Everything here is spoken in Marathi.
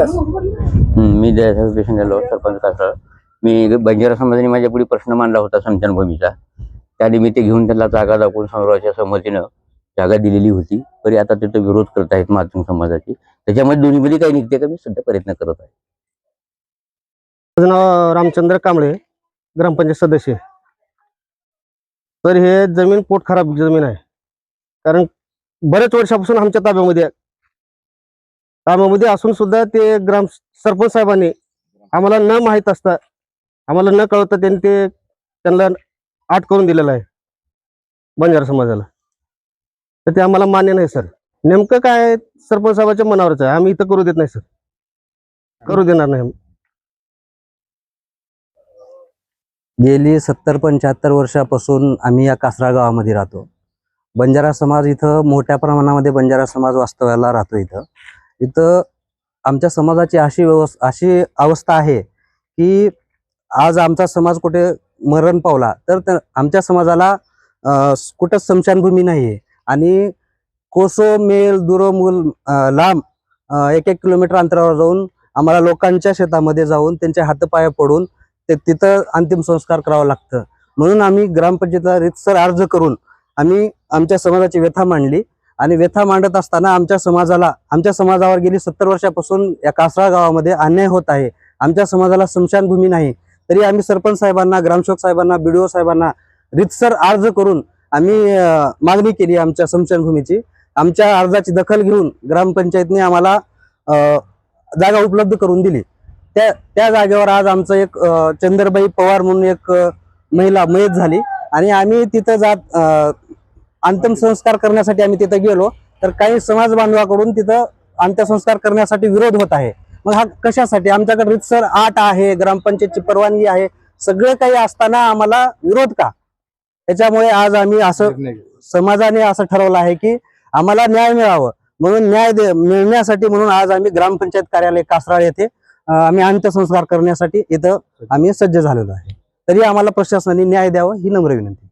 हम्म, मी दयासाहेब पेशंट आलो सरपंच कासळ मी बंजारा समाजाने माझ्या पुढे प्रश्न मांडला होता समशानभूमीचा त्या निमित्त घेऊन त्याला जागा दाखवून संग्रहाच्या संमतीनं जागा दिलेली होती. तरी आता तिथं विरोध करत आहेत मातंग समाजाची. त्याच्यामध्ये दोन्हीमध्ये काही निघते का? मी सध्या प्रयत्न करत आहे. माझं नाव रामचंद्र कांबळे ग्रामपंचायत सदस्य तर हे जमीन पोट खराब जमीन आहे. कारण बरेच वर्षापासून आमच्या ताब्यामध्ये कामामध्ये असून सुद्धा ते ग्राम सरपंच साहेबांनी आम्हाला न माहीत असता आम्हाला न कळवता त्यांनी ते त्यांना आट करून दिलेलं आहे. बंजारा समाजाला. तर ते आम्हाला मान्य नाही सर. नेमकं काय सरपंच साहेबाच्या मनावरच आहे. आम्ही इथं करू देत नाही सर. करू देणार नाही गेली सत्तर पंच्याहत्तर वर्षापासून आम्ही या कासरा गावामध्ये राहतो. बंजारा समाज इथं मोठ्या प्रमाणामध्ये बंजारा समाज वास्तव्याला राहतो इथं. इथं आमच्या समाजाची अशी व्यवस् अशी अवस्था आहे की आज आमचा समाज कुठे मरण पावला तर आमच्या समाजाला कुठंच स्मशानभूमी नाही आहे आणि कोसो मेल दुरमूल लांब एक एक किलोमीटर अंतरावर जाऊन आम्हाला लोकांच्या शेतामध्ये जाऊन त्यांच्या हातपाया पडून ते तिथं अंतिम संस्कार करावं लागतं. म्हणून आम्ही ग्रामपंचायतीला रितसर अर्ज करून आम्ही आमच्या समाजाची व्यथा मांडली. आणि व्यथा मांडत असताना आमच्या समाजाला आमच्या समाजावर गेली सत्तर वर्षापासून या कासरा गावामध्ये अन्याय होत आहे. आमच्या समाजाला स्मशानभूमी नाही. तरी आम्ही सरपंच साहेबांना ग्रामसेवक साहेबांना बीडीओ साहेबांना रितसर अर्ज करून आम्ही मागणी केली आमच्या स्मशानभूमीची आमच्या अर्जाची दखल घेऊन ग्रामपंचायतने आम्हाला जागा उपलब्ध करून दिली. त्या त्या जागेवर आज आमचं एक चंद्रबाई पवार म्हणून एक महिला मयत झाली. आणि आम्ही तिथं जात अंत्यसंस्कार करण्यासाठी आम्ही तिथं गेलो. तर काही समाज बांधवाकडून तिथं अंत्यसंस्कार करण्यासाठी विरोध होत आहे. मग हा कशासाठी? आमच्याकडे रितसर आट आहे ग्रामपंचायतची परवानगी आहे. सगळे काही असताना आम्हाला विरोध का? त्याच्यामुळे आज आम्ही असं समाजाने असं ठरवलं आहे की आम्हाला न्याय मिळावं. म्हणून न्याय दे मिळण्यासाठी म्हणून आज आम्ही ग्रामपंचायत कार्यालय कासराळ येथे आम्ही अंत्यसंस्कार करण्यासाठी इथं आम्ही सज्ज झालेलो आहे. तरी आम्हाला प्रशासनाने न्याय द्यावा ही नम्र विनंती.